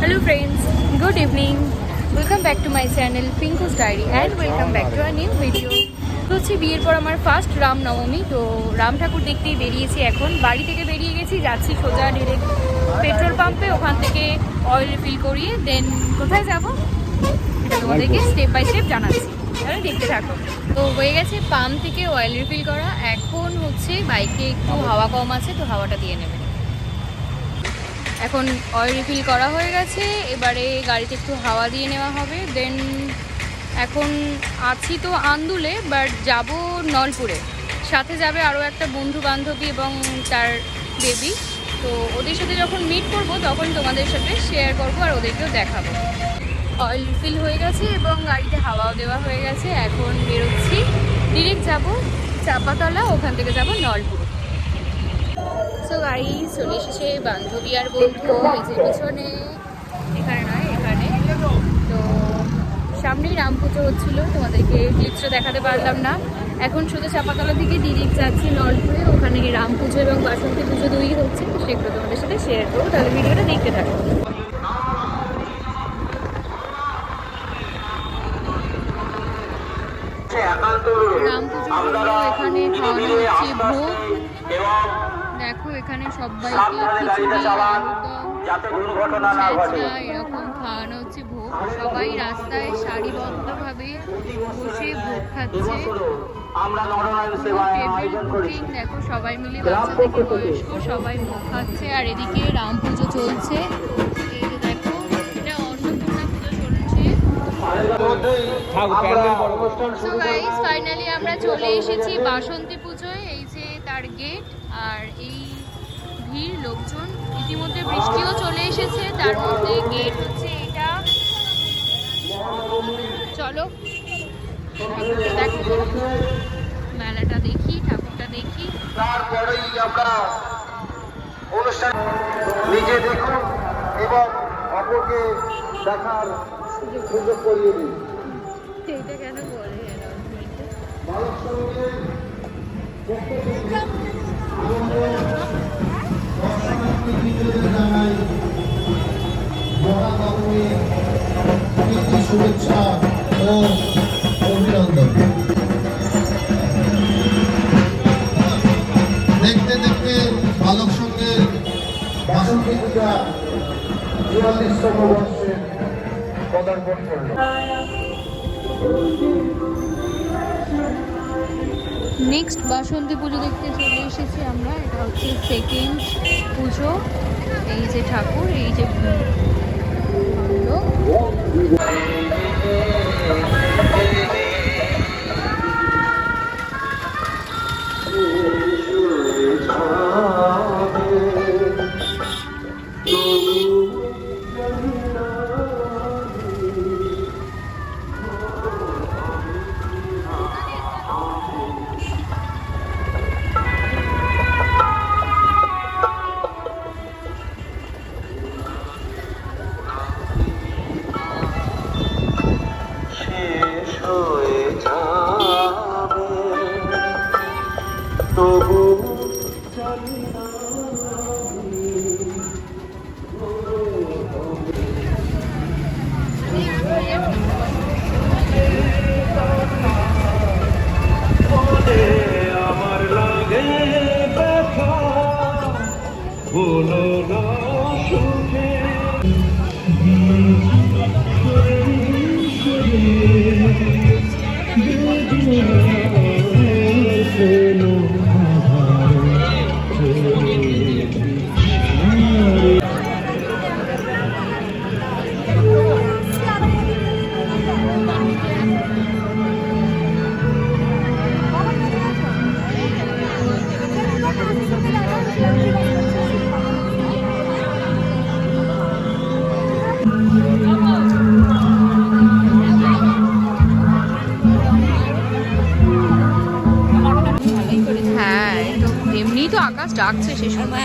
Hello friends good evening welcome back to my channel Pinku's diary and welcome back to our new video তো হচ্ছে বিয়ের পর আমার first Ram নবমী। তো রাম ঠাকুর দেখতেই বেরিয়েছি এখন। বাড়ি থেকে বেরিয়ে গেছি যাচ্ছি সোজা ডিরেক্ট পেট্রোল পাম্পে ওখান থেকে অয়েল রিফিল করিয়ে দেন কোথায় যাব? এটা তোমাদেরকে স্টেপ বাই স্টেপ জানাচ্ছি। তাহলে দেখতে থাকো। তো হয়ে গেছে পাম্প থেকে অয়েল রিফিল করা। এখন হচ্ছে বাইকে একটু হাওয়া কম আছে তো হাওয়াটা দিয়ে নেবে। এখন অয়েল রিফিল করা হয়ে গেছে, এবারে গাড়িতে একটু হাওয়া দিয়ে নেওয়া হবে। দেন এখন আছি তো আন্দুলে বাট যাব নলপুরে। সাথে যাবে আরও একটা বন্ধু বান্ধবী এবং তার বেবি তো ওদের সাথে যখন মিট করব, তখন তোমাদের সাথে শেয়ার করব আর ওদেরকেও দেখাবো। অয়েল রিফিল হয়ে গেছে এবং গাড়িতে হাওয়াও দেওয়া হয়ে গেছে। এখন বেরোচ্ছি। ডিরেক্ট যাব চাপাতলা, ওখান থেকে যাব নলপুর। সো গাড়ি চলে এসেছে বান্ধবী আর বন্ধু। এই যে পিছনে। এখানে নয় এখানে। তো সামনেই রাম পুজো হচ্ছিল তোমাদেরকে ক্লিপসটা দেখাতে পারলাম না। এখন শুধু চাপাতলা দিকে ডিরেক্ট যাচ্ছি নলপুরে। ওখানে গিয়ে রাম পুজো এবং বাসন্তী পুজো দুই হচ্ছে। সেগুলো তোমাদের সাথে শেয়ার করব তাহলে ভিডিওটা দেখতে থাকো। রাম পুজো এখানে খাওয়ানো হচ্ছে ভোগ। দেখো এখানে ছেঁচড়া এরকম খাওয়ানো হচ্ছে ভোগ। সবাই রাস্তায় সারিবদ্ধভাবে বসে ভোগ খাচ্ছে। দেখো সবাই মিলে বাচ্চা থেকে বয়স্ক সবাই ভোগ খাচ্ছে আর এদিকে রাম পুজো চলছে। এই যে দেখো এটা অন্নপূর্ণা পুজো চলছে। ফাইনালি আমরা চলে এসেছি বাসন্তী পুজোয় এই যে তার গেট আর এই ভিড় লোকজন ইতিমধ্যে বৃষ্টিও চলে এসেছে তার মধ্যে গেট হচ্ছে এটা। চলো মেলাটা দেখি ঠাকুরটা দেখি। তারপরেই আমরা অনুষ্ঠান নিজে দেখুন এবং অপরকে দেখার সুযোগ করিয়ে দিন। এটা কেন বলে? শুভেচ্ছা ও অভিনন্দন। দেখতে দেখতে বালক সঙ্গের বাসন্তী পূজা চুয়াল্লিশতম বর্ষে পদার্পণ করল। নেক্সট বাসন্তী পুজো দেখতে চলে এসেছি আমরা। এটা হচ্ছে সেকেন্ড পুজো। এই যে ঠাকুর, এই যে ডাকছে সে সময়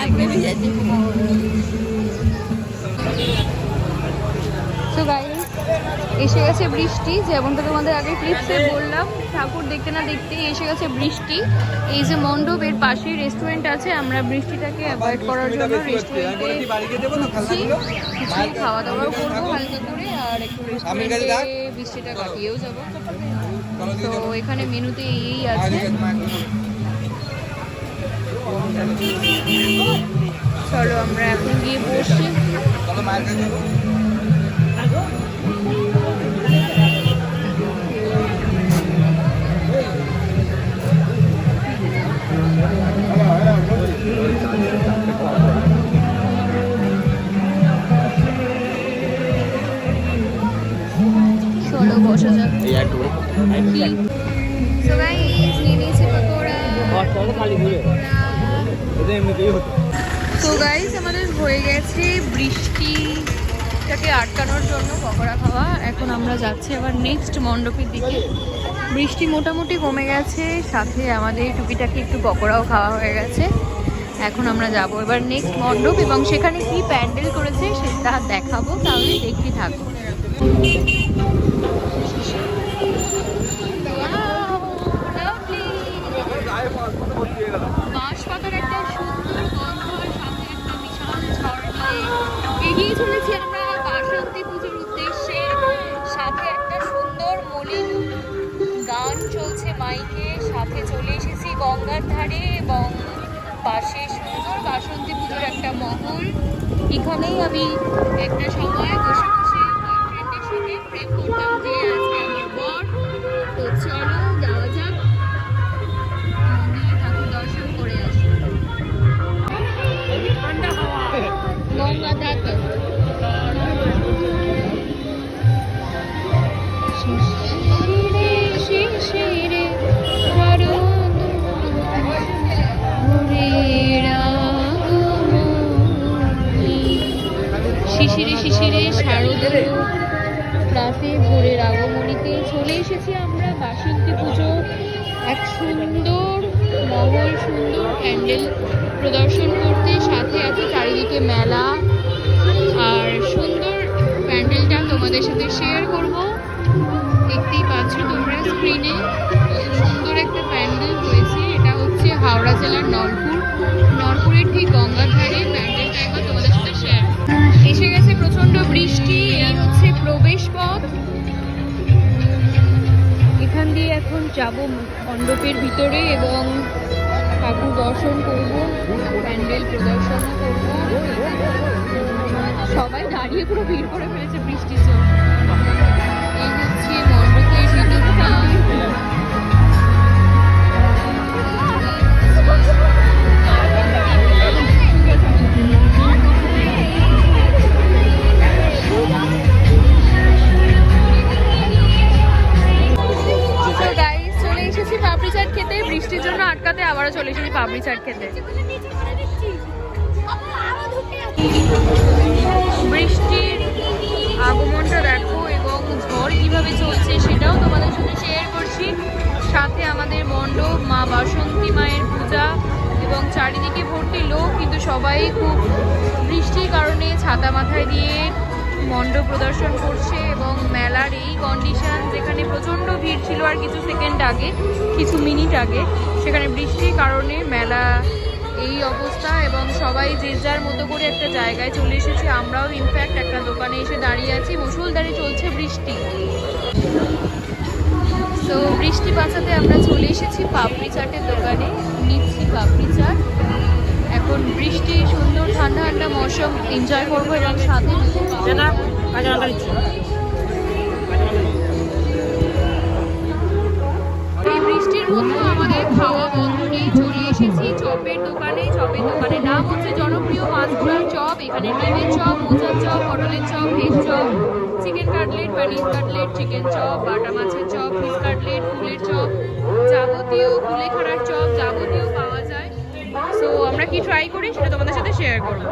এসে গেছে বৃষ্টি যেমন তো তোমাদের আগে ক্লিপসে বললাম ঠাকুর দেখতে না দেখতে এসে গেছে বৃষ্টি। এই যে মণ্ডপ এর পাশেই রেস্টুরেন্ট আছে আমরা বৃষ্টিটাকে অ্যাভয়েড করার জন্য রেস্টুরেন্টে কিছু খাওয়া দাওয়াও করব হালকা করে আর একটু রেস্টুরেন্টে বৃষ্টিটা কাটিয়েও যাব। তো এখানে মেনুতে এই আছে। চলো আমরা এখন গিয়ে বসছি চলো বসা যাক। কি সো গাইস নিয়ে নিয়েছি পকোড়া। তো গাইস আমাদের হয়ে গেছে বৃষ্টিটাকে আটকানোর জন্য পকোড়া খাওয়া। এখন আমরা যাচ্ছি আবার নেক্সট মণ্ডপের দিকে। বৃষ্টি মোটামুটি কমে গেছে, সাথে আমাদের টুকিটাকি একটু পকোড়াও খাওয়া হয়ে গেছে। এখন আমরা যাব এবার নেক্সট মণ্ডপ, এবং সেখানে কি প্যান্ডেল করেছে সেটা দেখাবো, তাহলে দেখতে থাকো। মহল। এখানেই আমি একটা সময় বসে বসে প্রেম করতাম। সুন্দর মহল, সুন্দর প্যান্ডেল প্রদর্শন করতে, সাথে আছে চারিদিকে মেলা। আর সুন্দর প্যান্ডেলটা তোমাদের সাথে শেয়ার করব। দেখতেই পাচ্ছ তোমরা স্ক্রিনে সুন্দর একটা প্যান্ডেল হয়েছে। এটা হচ্ছে হাওড়া জেলার নলপুর নলপুরের ঠিক গঙ্গার ধারে প্যান্ডেলটা একবার তোমাদের সাথে শেয়ার এসে গেছে প্রচণ্ড বৃষ্টি, এই হচ্ছে প্রবেশ পথ। এখান দিয়ে এখন যাব মণ্ডপের ভিতরে এবং ঠাকুর দর্শন করব, প্যান্ডেল প্রদর্শন করব। সবাই দাঁড়িয়ে পুরো ভিড় করে ফেলেছে বৃষ্টির জন্য। চাট খেতে। বৃষ্টির আগমনটা দেখো এবং ঝড় কীভাবে চলছে সেটাও তোমাদের সাথে শেয়ার করছি। সাথে আমাদের মণ্ডপ, মা বাসন্তী মায়ের পূজা এবং চারিদিকে ভর্তি লোক, কিন্তু সবাই খুব বৃষ্টির কারণে ছাতা মাথায় দিয়ে মণ্ডপ প্রদর্শন করছে এবং মেলার এই কন্ডিশন যেখানে প্রচণ্ড ভিড় ছিল আর কিছু সেকেন্ড আগে, কিছু মিনিট আগে, সেখানে বৃষ্টির কারণে মেলা এই অবস্থা এবং সবাই যে যার মতো করে একটা জায়গায় চলে এসেছে। আমরাও ইনফ্যাক্ট একটা দোকানে এসে দাঁড়িয়ে আছি। মুসুলধারে চলছে বৃষ্টি। তো বৃষ্টি বাঁচাতে আমরা চলে এসেছি পাপড়ি চাটের দোকানে। নিচ্ছি পাপড়ি চাট। এখন বৃষ্টি, সুন্দর ঠান্ডা ঠান্ডা মৌসুম। এনজয় করব এবং সাথে। এই বৃষ্টির মধ্যে আমাদের খাওয়া বন্ধ নেই, চলে এসেছি চপের দোকানে। চপের দোকানের নাম হচ্ছে জনপ্রিয় মাছগুলার চপ। এখানে ডিমের চপ, মোচার চপ, পটলের chop, veg chop, chicken cutlet, paneer cutlet, chicken chop, বাটা মাছের চপ, ফিশ কাটলেট, ফুলের চপ, যাবতীয় কুলেখাড়ার চপ, যাবতীয় কি ট্রাই করি সেটা তোমাদের সাথে শেয়ার করব।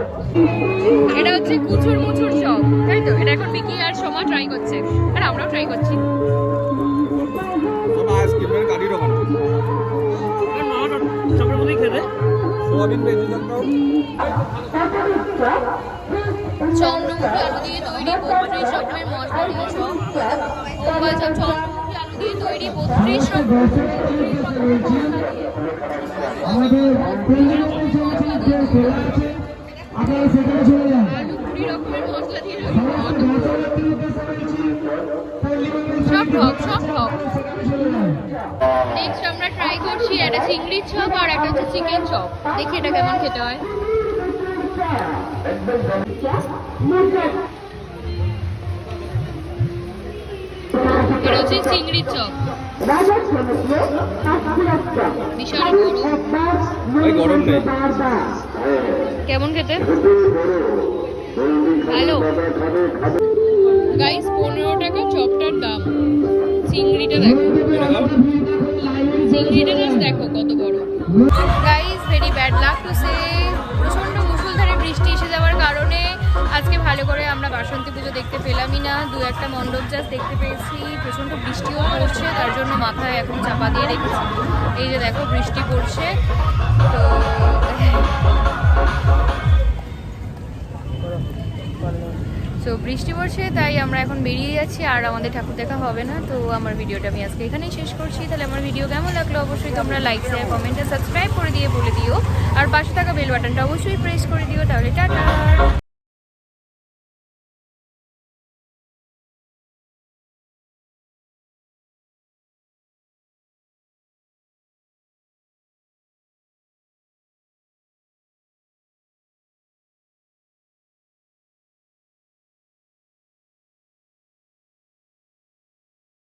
এটা হচ্ছে কুচুর মুচুর চপ তাই তো? এটা এখন বিকি আর সোমা ট্রাই করছে আর আমরাও ট্রাই করছি। চন্দ্রমুখী আলু দিয়ে তৈরি বত্রিশ রকমের মশলা দিয়ে চপ আলু দিয়ে তৈরি বত্রিশ আলু কুড়ি রকমের মশলা দিয়ে সব ঢপ সব ঢপ নেক্সট আমরা ট্রাই করছি একটা চিংড়ির চপ আর একটা হচ্ছে চিকেন চপ। দেখি এটা কেমন খেতে হয়। হচ্ছে চিংড়ির চপ। বড় গরম নেই। কেমন খেতে? আজকে ভালো করে আমরা বাসন্তী পুজো দেখতে পেলামই না। দু একটা মণ্ডপ জাস্ট দেখতে পেয়েছি। প্রচণ্ড বৃষ্টিও পড়ছে, তার জন্য মাথায় এখন চাপা দিয়ে রেখেছি। এই যে দেখো বৃষ্টি পড়ছে, তো তো বৃষ্টি পড়ছে, তাই আমরা এখন বেরিয়ে যাচ্ছি। আর আমাদের ঠাকুর দেখা হবে না, তো আমার ভিডিওটা আমি আজকে এখানেই শেষ করছি। তাহলে আমার ভিডিও কেমন লাগল অবশ্যই তোমরা লাইক শেয়ার কমেন্টে সাবস্ক্রাইব করে দিয়ে বলে দিও। আর পাশে থাকা বেল বাটনটা অবশ্যই প্রেস করে দিও। তাহলে টাটা!